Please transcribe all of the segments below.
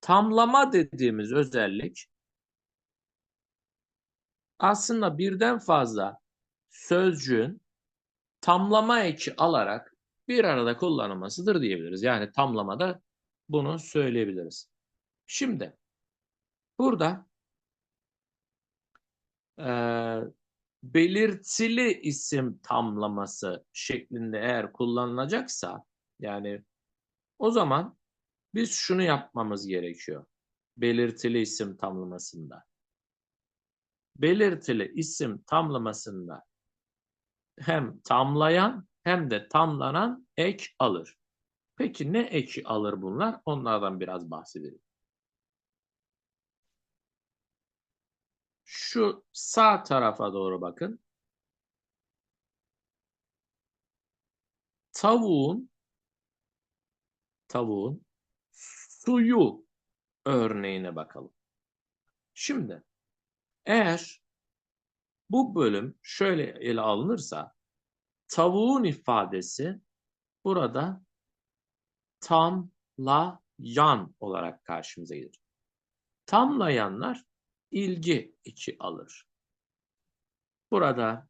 Tamlama dediğimiz özellik aslında birden fazla sözcüğün tamlama eki alarak bir arada kullanılmasıdır diyebiliriz. Yani tamlamada bunu söyleyebiliriz. Şimdi burada e, belirtili isim tamlaması şeklinde eğer kullanılacaksa yani o zaman biz şunu yapmamız gerekiyor. Belirtili isim tamlamasında. Belirtili isim tamlamasında hem tamlayan hem de tamlanan ek alır. Peki ne eki alır bunlar? Onlardan biraz bahsedelim. Şu sağ tarafa doğru bakın. Tavuğun tavuğun suyu örneğine bakalım. Şimdi eğer bu bölüm şöyle ele alınırsa tavuğun ifadesi burada tamlayan olarak karşımıza gelir. Tamlayanlar ilgi içi alır. Burada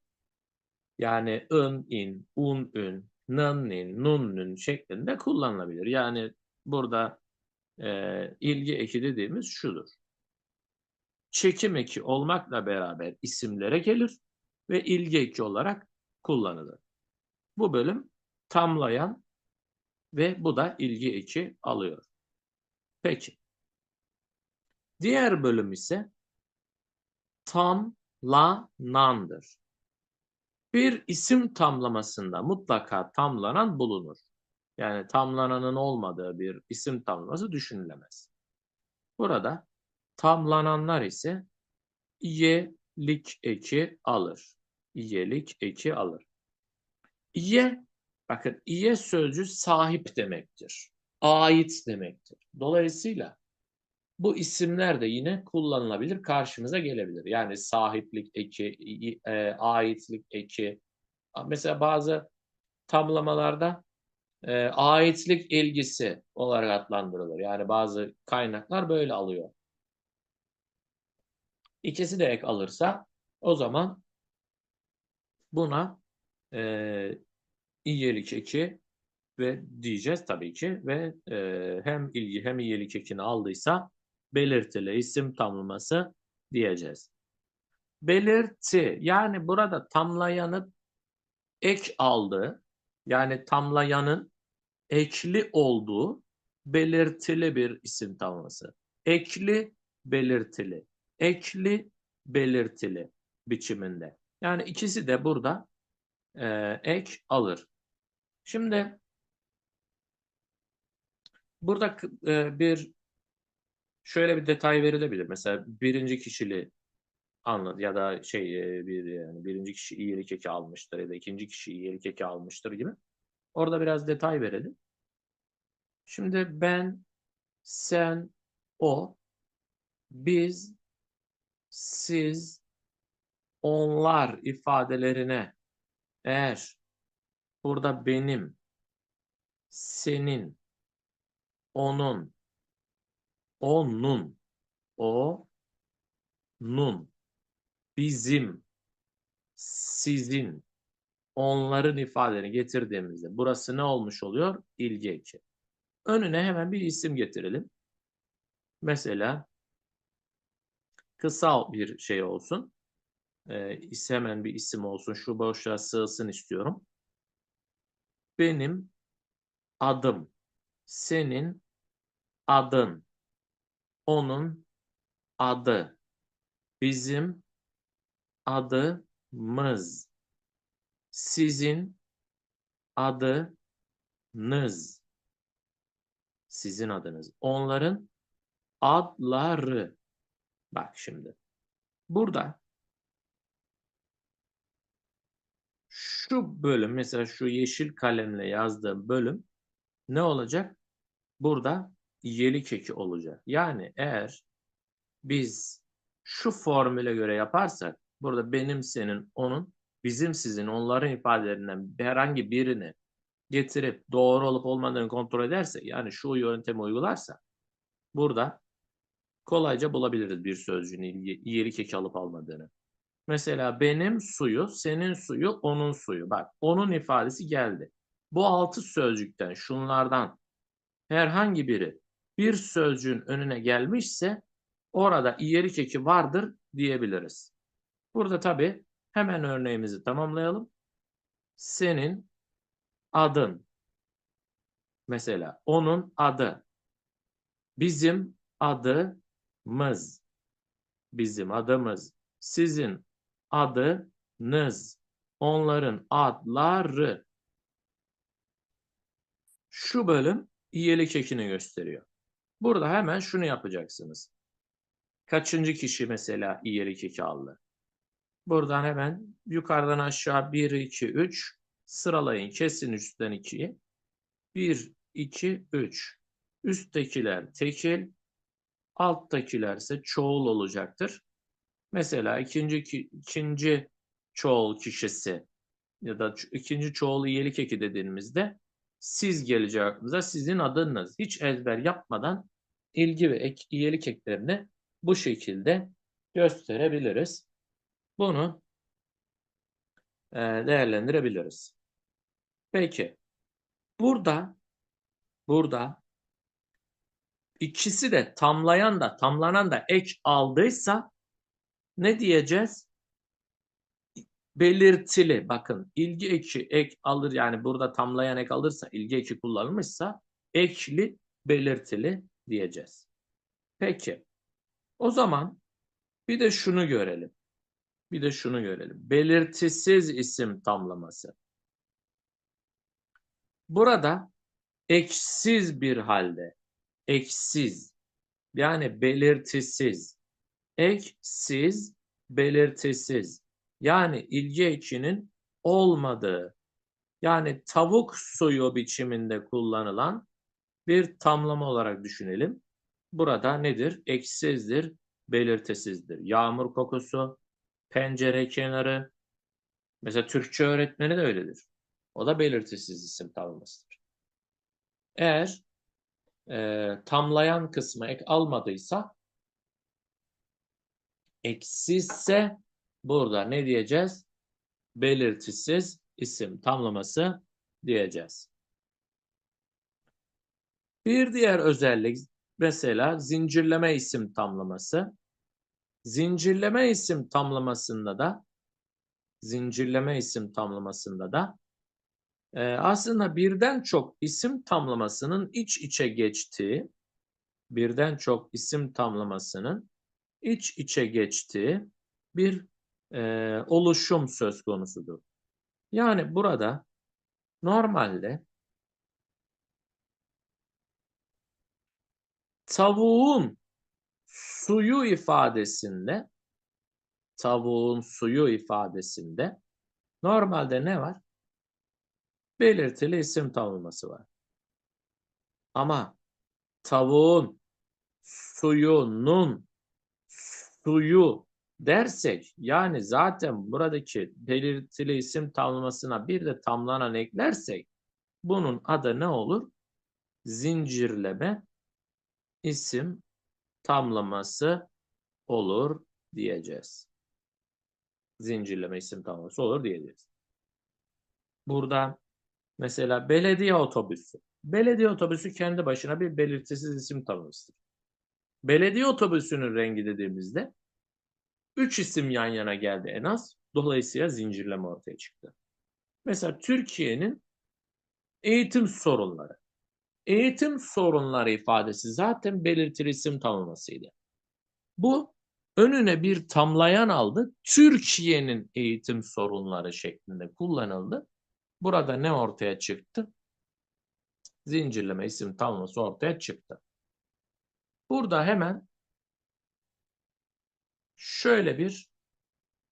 yani ın, in, un, ün, nın, nin, nun, nün şeklinde kullanılabilir. Yani burada e, ilgi eki dediğimiz şudur. Çekim eki olmakla beraber isimlere gelir ve ilgi eki olarak kullanılır. Bu bölüm tamlayan ve bu da ilgi eki alıyor. Peki. Diğer bölüm ise tamlanandır. Bir isim tamlamasında mutlaka tamlanan bulunur. Yani tamlananın olmadığı bir isim tamlaması düşünülemez. Burada tamlananlar ise iyelik eki alır. İyelik eki alır. İye, bakın iye sözcüğü sahip demektir. Ait demektir. Dolayısıyla bu isimler de yine kullanılabilir, karşımıza gelebilir. Yani sahiplik eki, e, aitlik eki. Mesela bazı tamlamalarda e, aitlik ilgisi olarak adlandırılır. Yani bazı kaynaklar böyle alıyor. İkisi de ek alırsa o zaman buna e, iyilik eki ve diyeceğiz tabii ki ve e, hem ilgi hem iyilik ekini aldıysa belirtili isim tamlaması diyeceğiz. Belirti yani burada tamlayanı ek aldığı yani tamlayanın ekli olduğu belirtili bir isim tamlaması. Ekli belirtili. Ekli belirtili biçiminde. Yani ikisi de burada e, ek alır. Şimdi burada e, bir şöyle bir detay verilebilir. Mesela birinci kişili anlat ya da şey e, bir yani birinci kişi iyilik eki almıştır ya da ikinci kişi iyilik eki almıştır gibi. Orada biraz detay verelim. Şimdi ben, sen, o, biz, siz, onlar ifadelerine eğer burada benim, senin, onun, onun, o, nun, bizim, sizin, onların ifadelerini getirdiğimizde burası ne olmuş oluyor? İlgi eki. Önüne hemen bir isim getirelim. Mesela kısa bir şey olsun. Ee, hemen bir isim olsun. Şu boşluğa sığsın istiyorum. Benim adım. Senin adın. Onun adı. Bizim adımız. Sizin adınız. Sizin adınız. Onların adları. Bak şimdi. Burada şu bölüm mesela şu yeşil kalemle yazdığım bölüm ne olacak? Burada iyilik eki olacak. Yani eğer biz şu formüle göre yaparsak burada benim senin onun bizim sizin onların ifadelerinden herhangi birini getirip doğru olup olmadığını kontrol ederse yani şu yöntemi uygularsa burada kolayca bulabiliriz bir sözcüğün iyilik eki alıp almadığını. Mesela benim suyu, senin suyu, onun suyu. Bak onun ifadesi geldi. Bu altı sözcükten şunlardan herhangi biri bir sözcüğün önüne gelmişse orada iyilik eki vardır diyebiliriz. Burada tabii hemen örneğimizi tamamlayalım. Senin adın. Mesela onun adı. Bizim adımız. Bizim adımız. Sizin adınız. Onların adları. Şu bölüm iyilik ekini gösteriyor. Burada hemen şunu yapacaksınız. Kaçıncı kişi mesela iyilik eki aldı? Buradan hemen yukarıdan aşağı 1, 2, 3 sıralayın. Kesin üstten 2'yi. 1, 2, 3. Üsttekiler tekil, alttakiler ise çoğul olacaktır. Mesela ikinci, ikinci çoğul kişisi ya da ikinci çoğul iyilik eki dediğimizde siz gelecek aklınıza sizin adınız. Hiç ezber yapmadan ilgi ve ek, iyilik eklerini bu şekilde gösterebiliriz. Bunu e, değerlendirebiliriz. Peki. Burada burada ikisi de tamlayan da tamlanan da ek aldıysa ne diyeceğiz? Belirtili. Bakın ilgi eki ek alır yani burada tamlayan ek alırsa ilgi eki kullanılmışsa ekli belirtili diyeceğiz. Peki. O zaman bir de şunu görelim. Bir de şunu görelim. Belirtisiz isim tamlaması. Burada eksiz bir halde, eksiz yani belirtisiz, eksiz, belirtisiz yani ilgi ekinin olmadığı yani tavuk suyu biçiminde kullanılan bir tamlama olarak düşünelim. Burada nedir? Eksizdir, belirtisizdir. Yağmur kokusu, pencere kenarı. Mesela Türkçe öğretmeni de öyledir. O da belirtisiz isim tanımlısıdır. Eğer e, tamlayan kısmı ek almadıysa eksizse burada ne diyeceğiz? Belirtisiz isim tamlaması diyeceğiz. Bir diğer özellik mesela zincirleme isim tamlaması. Zincirleme isim tamlamasında da zincirleme isim tamlamasında da e, aslında birden çok isim tamlamasının iç içe geçtiği birden çok isim tamlamasının iç içe geçtiği bir e, oluşum söz konusudur. Yani burada normalde tavuğun suyu ifadesinde tavuğun suyu ifadesinde normalde ne var? Belirtili isim tanımlaması var. Ama tavuğun suyunun suyu dersek yani zaten buradaki belirtili isim tanımlamasına bir de tamlanan eklersek bunun adı ne olur? Zincirleme isim tamlaması olur diyeceğiz. Zincirleme isim tamlaması olur diyeceğiz. Burada mesela belediye otobüsü. Belediye otobüsü kendi başına bir belirtisiz isim tanımlısıdır. Belediye otobüsünün rengi dediğimizde üç isim yan yana geldi en az. Dolayısıyla zincirleme ortaya çıktı. Mesela Türkiye'nin eğitim sorunları. Eğitim sorunları ifadesi zaten belirtili isim tanımlamasıydı. Bu önüne bir tamlayan aldı. Türkiye'nin eğitim sorunları şeklinde kullanıldı. Burada ne ortaya çıktı? Zincirleme isim tamlaması ortaya çıktı. Burada hemen şöyle bir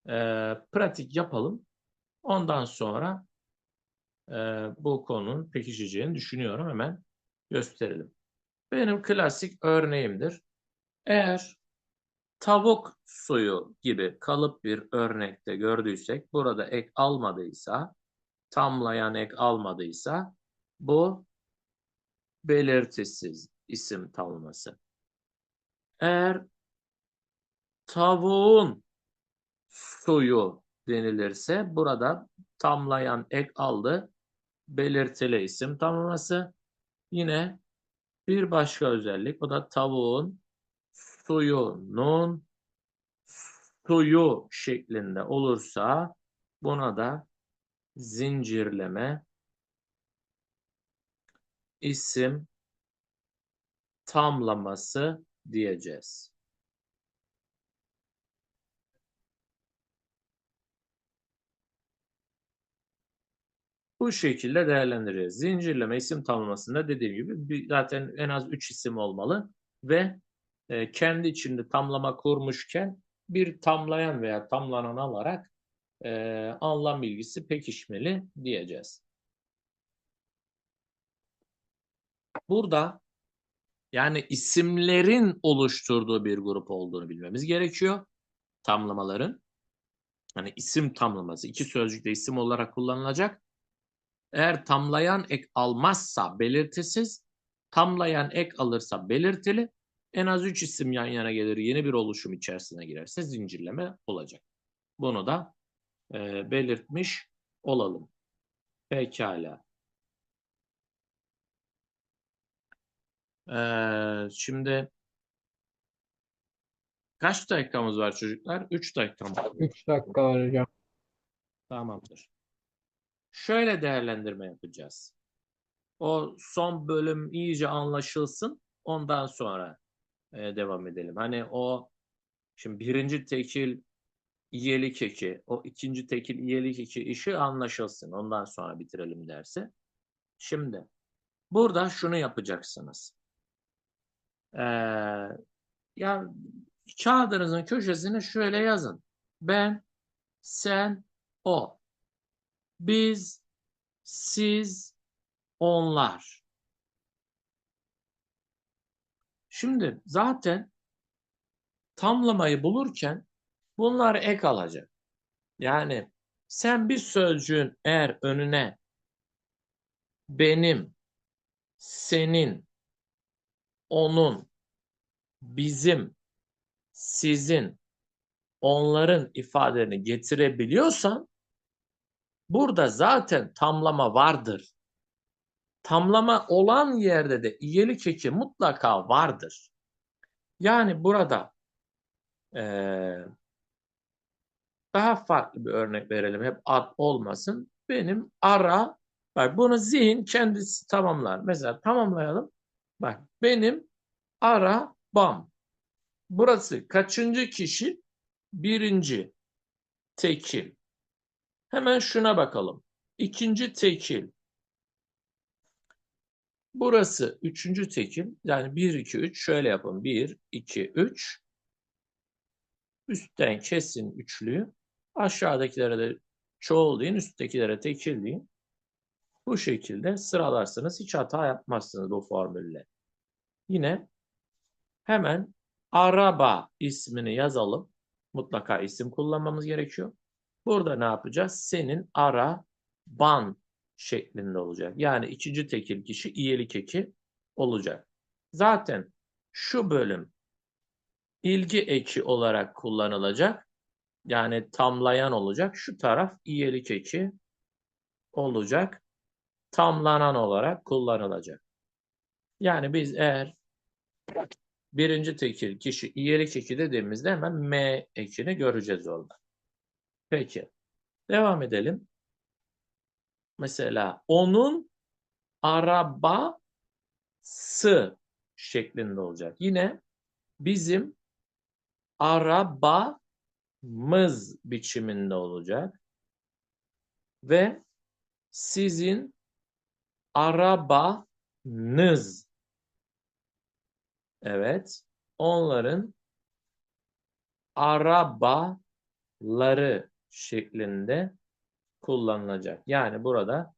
e, pratik yapalım. Ondan sonra e, bu konunun pekişeceğini düşünüyorum. Hemen gösterelim. Benim klasik örneğimdir. Eğer tavuk suyu gibi kalıp bir örnekte gördüysek burada ek almadıysa tamlayan ek almadıysa bu belirtisiz isim tanımlaması. Eğer tavuğun suyu denilirse burada tamlayan ek aldı. Belirtili isim tamlaması. Yine bir başka özellik o da tavuğun suyunun suyu şeklinde olursa buna da zincirleme isim tamlaması diyeceğiz. Bu şekilde değerlendireceğiz. Zincirleme isim tamlamasında dediğim gibi zaten en az 3 isim olmalı ve e, kendi içinde tamlama kurmuşken bir tamlayan veya tamlanan alarak e, anlam bilgisi pekişmeli diyeceğiz. Burada yani isimlerin oluşturduğu bir grup olduğunu bilmemiz gerekiyor. Tamlamaların. Hani isim tamlaması iki sözcükte isim olarak kullanılacak. Eğer tamlayan ek almazsa belirtisiz, tamlayan ek alırsa belirtili, en az üç isim yan yana gelir yeni bir oluşum içerisine girerse zincirleme olacak. Bunu da e, belirtmiş olalım. Pekala. Ee, şimdi kaç dakikamız var çocuklar? 3 dakikamız var. 3 dakika var hocam. Tamamdır. Şöyle değerlendirme yapacağız. O son bölüm iyice anlaşılsın. Ondan sonra e, devam edelim. Hani o şimdi birinci tekil iyelik eki, o ikinci tekil iyelik eki işi anlaşılsın. Ondan sonra bitirelim dersi. Şimdi burada şunu yapacaksınız. Ee, ya kağıdınızın köşesine şöyle yazın. Ben, sen, o. Biz, siz, onlar. Şimdi zaten tamlamayı bulurken bunlar ek alacak. Yani sen bir sözcüğün eğer önüne benim, senin, onun, bizim, sizin, onların ifadelerini getirebiliyorsan burada zaten tamlama vardır. Tamlama olan yerde de iyelik eki mutlaka vardır. Yani burada ee, daha farklı bir örnek verelim. Hep ad olmasın. Benim ara, bak bunu zihin kendisi tamamlar. Mesela tamamlayalım. Bak benim arabam. Burası kaçıncı kişi? Birinci tekil. Hemen şuna bakalım. İkinci tekil. Burası üçüncü tekil. Yani 1, 2, 3 şöyle yapın. 1, 2, 3. Üstten kesin üçlüyü. Aşağıdakilere de çoğul deyin. Üsttekilere tekil deyin. Bu şekilde sıralarsınız. Hiç hata yapmazsınız bu formülle. Yine hemen araba ismini yazalım. Mutlaka isim kullanmamız gerekiyor. Burada ne yapacağız? Senin araban şeklinde olacak. Yani ikinci tekil kişi iyelik eki olacak. Zaten şu bölüm ilgi eki olarak kullanılacak. Yani tamlayan olacak. Şu taraf iyelik eki olacak. Tamlanan olarak kullanılacak. Yani biz eğer birinci tekil kişi iyelik eki dediğimizde hemen M ekini göreceğiz orada. Peki. Devam edelim. Mesela onun arabası şeklinde olacak. Yine bizim arabamız biçiminde olacak. Ve sizin arabanız. Evet. Onların arabaları şeklinde kullanılacak. Yani burada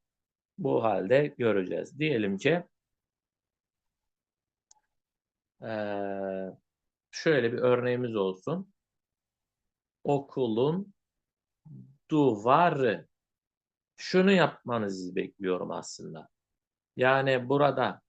bu halde göreceğiz. Diyelim ki şöyle bir örneğimiz olsun. Okulun duvarı. Şunu yapmanızı bekliyorum aslında. Yani burada